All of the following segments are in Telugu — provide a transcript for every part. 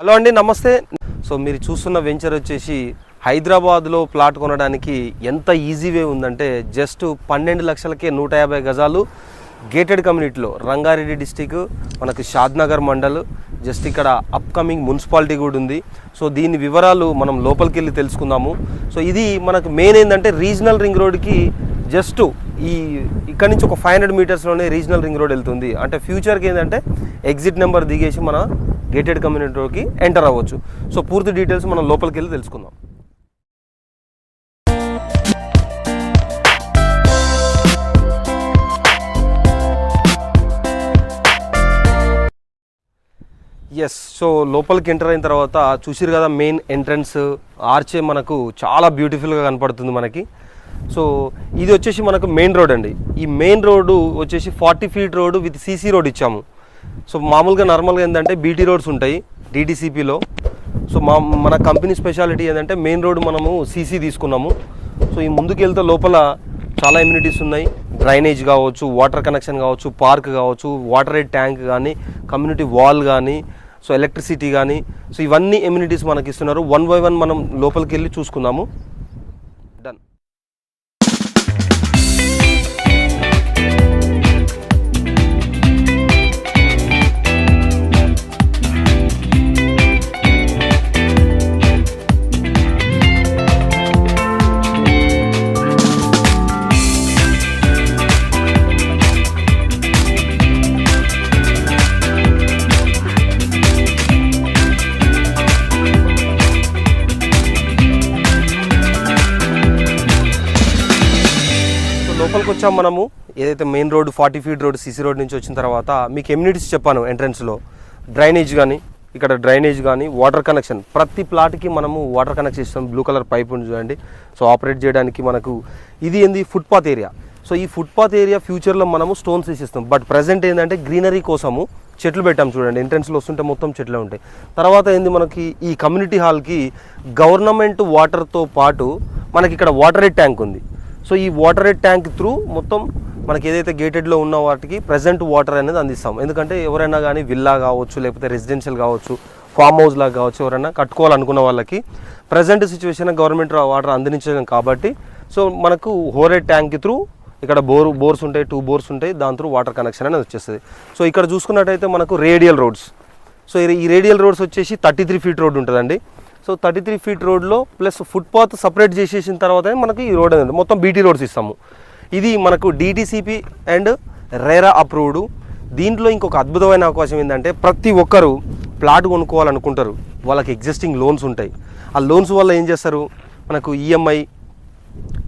హలో అండి నమస్తే. సో మీరు చూస్తున్న వెంచర్ వచ్చేసి హైదరాబాద్లో ప్లాట్ కొనడానికి ఎంత ఈజీ వే ఉందంటే జస్ట్ పన్నెండు లక్షలకే నూట యాభై గజాలు గేటెడ్ కమ్యూనిటీలో రంగారెడ్డి డిస్టిక్ మనకి షాద్నగర్ మండల్ జస్ట్ ఇక్కడ అప్కమింగ్ మున్సిపాలిటీ కూడా ఉంది. సో దీని వివరాలు మనం లోపలికి వెళ్ళి తెలుసుకుందాము. సో ఇది మనకు మెయిన్ ఏంటంటే రీజనల్ రింగ్ రోడ్కి జస్ట్ ఈ ఇక్కడ నుంచి ఒక ఫైవ్ హండ్రెడ్ మీటర్స్లోనే రీజనల్ రింగ్ రోడ్ వెళ్తుంది. అంటే ఫ్యూచర్కి ఏంటంటే ఎగ్జిట్ నెంబర్ దిగేసి మన గేటెడ్ కమ్యూనిటీలోకి ఎంటర్ అవ్వచ్చు. సో పూర్తి డీటెయిల్స్ మనం లోపలికి వెళ్ళి తెలుసుకుందాం. ఎస్ సో లోపలికి ఎంటర్ అయిన తర్వాత చూసిరు కదా మెయిన్ ఎంట్రన్స్ ఆర్చే మనకు చాలా బ్యూటిఫుల్గా కనపడుతుంది మనకి. సో ఇది వచ్చేసి మనకు మెయిన్ రోడ్ అండి. ఈ మెయిన్ రోడ్డు వచ్చేసి forty feet road with CC road ఇచ్చాము. సో మామూలుగా నార్మల్గా ఏంటంటే బీటీ రోడ్స్ ఉంటాయి డీటీసీపీలో సో మా మన కంపెనీ స్పెషాలిటీ ఏంటంటే మెయిన్ రోడ్ మనము సీసీ తీసుకున్నాము. సో ఈ ముందుకు వెళ్తే లోపల చాలా ఎమ్యూనిటీస్ ఉన్నాయి. డ్రైనేజ్ కావచ్చు వాటర్ కనెక్షన్ కావచ్చు పార్క్ కావచ్చు వాటర్ ఎయిడ్ ట్యాంక్ కానీ కమ్యూనిటీ వాల్ కానీ సో ఎలక్ట్రిసిటీ కానీ. సో ఇవన్నీ ఎమ్యూనిటీస్ మనకి ఇస్తున్నారు వన్ బై వన్ మనం లోపలికి వెళ్ళి చూసుకుందాము లోపలికి వచ్చాం మనము. ఏదైతే main road forty feet road CC road నుంచి వచ్చిన తర్వాత మీకు ఎమ్యూనిటీస్ చెప్పాను ఎంట్రన్స్లో డ్రైనేజ్ కానీ ఇక్కడ డ్రైనేజ్ కానీ వాటర్ కనెక్షన్ ప్రతి ప్లాట్కి మనము వాటర్ కనెక్షన్ ఇస్తాం బ్లూ కలర్ పైప్ ఉంది చూడండి. సో ఆపరేట్ చేయడానికి మనకు ఇది ఏంది? ఫుట్పాత్ ఏరియా సో ఈ ఫుట్పాత్ ఏరియా ఫ్యూచర్లో మనము స్టోన్స్ వేసిస్తాం. బట్ ప్రజెంట్ ఏంటంటే గ్రీనరీ కోసము చెట్లు పెట్టాం చూడండి. ఎంట్రన్స్లో వస్తుంటే మొత్తం చెట్లే ఉంటాయి. తర్వాత ఏంది మనకి ఈ కమ్యూనిటీ హాల్కి గవర్నమెంట్ వాటర్తో పాటు మనకి ఇక్కడ వాటర్ ట్యాంక్ ఉంది. సో ఈ వాటర్ ఎడ్ ట్యాంక్ త్రూ మొత్తం మనకి ఏదైతే గేటెడ్లో ఉన్న వాటికి ప్రజెంట్ వాటర్ అనేది అందిస్తాం. ఎందుకంటే ఎవరైనా కానీ విల్లా కావచ్చు లేకపోతే రెసిడెన్షియల్ కావచ్చు ఫామ్ హౌస్ లాగా కావచ్చు ఎవరైనా కట్టుకోవాలనుకున్న వాళ్ళకి ప్రజెంట్ సిచ్యువేషన్ గవర్నమెంట్ వాటర్ అందించడం కాబట్టి సో మనకు హోరెడ్ ట్యాంక్ త్రూ ఇక్కడ బోర్ బోర్స్ ఉంటాయి టూ బోర్స్ ఉంటాయి దాని త్రూ వాటర్ కనెక్షన్ అనేది వచ్చేస్తుంది. సో ఇక్కడ చూసుకున్నట్టయితే మనకు రేడియల్ రోడ్స్ సో ఈ- ఈ రేడియల్ రోడ్స్ వచ్చేసి థర్టీ త్రీ ఫీట్ రోడ్ ఉంటుందండి. సో థర్టీ త్రీ ఫీట్ రోడ్లో ప్లస్ ఫుట్పాత్ సపరేట్ చేసేసిన తర్వాత మనకి ఈ రోడ్ అనేది మొత్తం బీటీ రోడ్స్ ఇస్తాము. ఇది మనకు డీటీసీపీ అండ్ రేరా అప్రూవ్డ్ దీంట్లో ఇంకొక అద్భుతమైన అవకాశం ఏంటంటే ప్రతి ఒక్కరు ప్లాట్ కొనుక్కోవాలనుకుంటారు. వాళ్ళకి ఎగ్జిస్టింగ్ లోన్స్ ఉంటాయి. ఆ లోన్స్ వల్ల ఏం చేస్తారు? మనకు ఈఎంఐ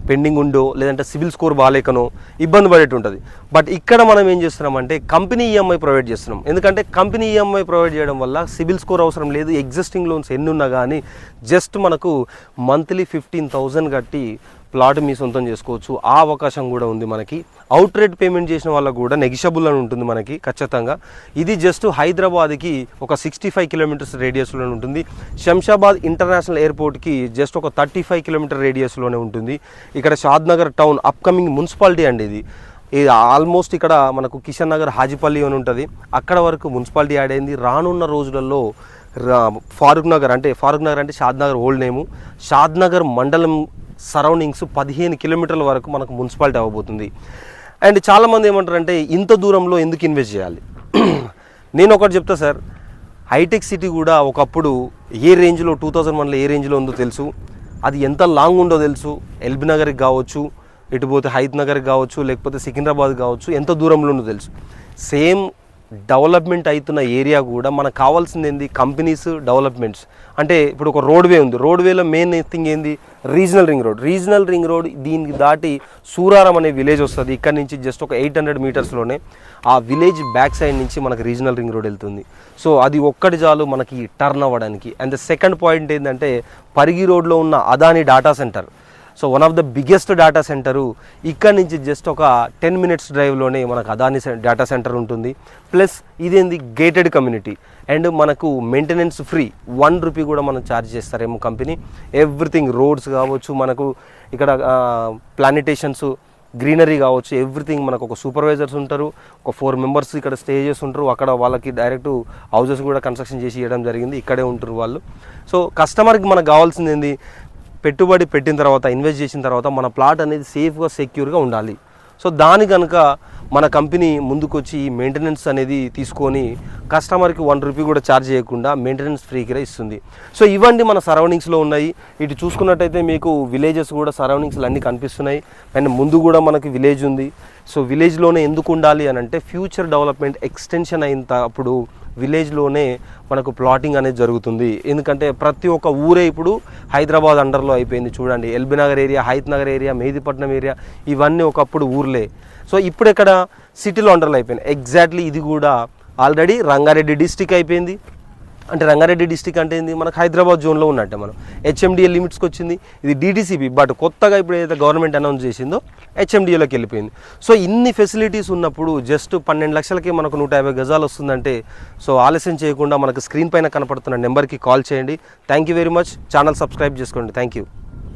పెండింగ్ ఉండో లేదంటే సివిల్ స్కోర్ బాగాలేకనో ఇబ్బంది పడేట్టు ఉంటుంది. బట్ ఇక్కడ మనం ఏం చేస్తున్నామంటే కంపెనీ ఈఎంఐ ప్రొవైడ్ చేస్తున్నాం. ఎందుకంటే కంపెనీ ఈఎంఐ ప్రొవైడ్ చేయడం వల్ల సివిల్ స్కోర్ అవసరం లేదు ఎగ్జిస్టింగ్ లోన్స్ ఎన్ని ఉన్నా కానీ జస్ట్ మనకు మంత్లీ ఫిఫ్టీన్ థౌజండ్ కట్టి ప్లాట్ మీ సొంతం చేసుకోవచ్చు. ఆ అవకాశం కూడా ఉంది మనకి. అవుట్ రేట్ పేమెంట్ చేసిన వాళ్ళకు కూడా నెగిషబుల్ అని ఉంటుంది మనకి ఖచ్చితంగా. ఇది జస్ట్ హైదరాబాద్కి ఒక సిక్స్టీ ఫైవ్ కిలోమీటర్స్ రేడియస్లో ఉంటుంది. శంషాబాద్ ఇంటర్నేషనల్ ఎయిర్పోర్ట్కి జస్ట్ ఒక థర్టీ ఫైవ్ కిలోమీటర్ రేడియస్లోనే ఉంటుంది. ఇక్కడ షాద్నగర్ టౌన్ అప్కమింగ్ మున్సిపాలిటీ అండి ఇది. ఇది ఆల్మోస్ట్ ఇక్కడ మనకు కిషన్ నగర్ హాజీపల్లి అని ఉంటుంది. అక్కడ వరకు మున్సిపాలిటీ యాడ్ అయింది. రానున్న రోజులలో ఫారూక్ నగర్ అంటే ఫారూక్ నగర్ అంటే షాద్ నగర్ ఓల్డ్ నేము. షాద్ నగర్ మండలం సరౌండింగ్స్ పదిహేను కిలోమీటర్ల వరకు మనకు మున్సిపాలిటీ అవ్వబోతుంది. అండ్ చాలామంది ఏమంటారంటే ఇంత దూరంలో ఎందుకు ఇన్వెస్ట్ చేయాలి? నేను ఒకటి చెప్తా సార్ హైటెక్ సిటీ కూడా ఒకప్పుడు ఏ రేంజ్లో టూ థౌజండ్ వన్లో ఏ రేంజ్లో ఉందో తెలుసు. అది ఎంత లాంగ్ ఉందో తెలుసు. ఎల్బీ నగర్కి కావచ్చు ఇటు పోతే హైత్ నగర్కి కావచ్చు లేకపోతే సికింద్రాబాద్ కావచ్చు ఎంత దూరంలో ఉందో తెలుసు. సేమ్ డెవలప్మెంట్ అవుతున్న ఏరియా కూడా మనకు కావాల్సింది ఏంది? Companies developments. అంటే ఇప్పుడు ఒక రోడ్వే ఉంది. రోడ్వేలో మెయిన్ థింగ్ ఏంది? Regional ring road. Regional ring road దీనికి దాటి సూరారం అనే విలేజ్ వస్తుంది. ఇక్కడ నుంచి జస్ట్ ఒక ఎయిట్ హండ్రెడ్ మీటర్స్లోనే ఆ విలేజ్ బ్యాక్ సైడ్ నుంచి మనకి రీజనల్ రింగ్ రోడ్ వెళ్తుంది. సో అది ఒక్కటి చాలు మనకి టర్న్ అవ్వడానికి. అండ్ ద సెకండ్ పాయింట్ ఏంటంటే పరిగి రోడ్లో ఉన్న Adani data centre so one of the biggest data centre ఇక్కడ నుంచి జస్ట్ ఒక టెన్ మినిట్స్ డ్రైవ్లోనే మనకు అదాని డేటా సెంటర్ ఉంటుంది. ప్లస్ ఇదేంది గేటెడ్ కమ్యూనిటీ. అండ్ మనకు మెయింటెనెన్స్ ఫ్రీ. వన్ రూపీ కూడా మనం ఛార్జ్ చేస్తారేమో కంపెనీ. ఎవ్రీథింగ్ రోడ్స్ కావచ్చు మనకు ఇక్కడ ప్లానిటేషన్స్ గ్రీనరీ కావచ్చు ఎవ్రీథింగ్ మనకు ఒక సూపర్వైజర్స్ ఉంటారు ఒక ఫోర్ మెంబర్స్ ఇక్కడ స్టే చేసి ఉంటారు అక్కడ వాళ్ళకి డైరెక్ట్ హౌజెస్ కూడా కన్స్ట్రక్షన్ చేసి ఇవ్వడం జరిగింది. ఇక్కడే ఉంటారు వాళ్ళు. సో కస్టమర్కి మనకు కావాల్సింది ఏంది పెట్టుబడి పెట్టిన తర్వాత ఇన్వెస్ట్ చేసిన తర్వాత మన ప్లాట్ అనేది సేఫ్గా సెక్యూర్గా ఉండాలి. సో దాని కనుక మన కంపెనీ ముందుకొచ్చి ఈ మెయింటెనెన్స్ అనేది తీసుకొని కస్టమర్కి వన్ రూపీ కూడా ఛార్జ్ చేయకుండా మెయింటెనెన్స్ ఫ్రీగా ఇస్తుంది. సో ఇవన్నీ మన సరౌండింగ్స్లో ఉన్నాయి. ఇటు చూసుకున్నట్టయితే మీకు విలేజెస్ కూడా సరౌండింగ్స్లో అన్నీ కనిపిస్తున్నాయి. అండ్ ముందు కూడా మనకి విలేజ్ ఉంది. సో విలేజ్లోనే ఎందుకు ఉండాలి అని అంటే ఫ్యూచర్ డెవలప్మెంట్ ఎక్స్టెన్షన్ అయిన అప్పుడు విలేజ్లోనే మనకు ప్లాటింగ్ అనేది జరుగుతుంది. ఎందుకంటే ప్రతి ఒక్క ఊరే ఇప్పుడు హైదరాబాద్ అండర్లో అయిపోయింది. చూడండి LB Nagar area Hayathnagar area Mehdipatnam area ఇవన్నీ ఒకప్పుడు ఊర్లే. సో ఇప్పుడు ఎక్కడ సిటీలో అండర్లో అయిపోయింది. ఎగ్జాక్ట్లీ ఇది కూడా ఆల్రెడీ రంగారెడ్డి డిస్టిక్ అయిపోయింది. అంటే రంగారెడ్డి డిస్టిక్ అంటే ఏంది? మనకు హైదరాబాద్ జోన్లో ఉన్నట్టే మనం. హెచ్ఎండిఏ లిమిట్స్కి వచ్చింది. ఇది డిటీసీబీ బట్ కొత్తగా ఇప్పుడు ఏదైతే గవర్నమెంట్ అనౌన్స్ చేసిందో హెచ్ఎండిఏలోకి వెళ్ళిపోయింది. సో ఇన్ని ఫెసిలిటీస్ ఉన్నప్పుడు జస్ట్ పన్నెండు లక్షలకి మనకు నూట యాభై గజాలు వస్తుందంటే సో ఆలస్యం చేయకుండా మనకు స్క్రీన్ పైన కనపడుతున్న నెంబర్కి కాల్ చేయండి. Thank you very much channel subscribe చేసుకోండి. Thank you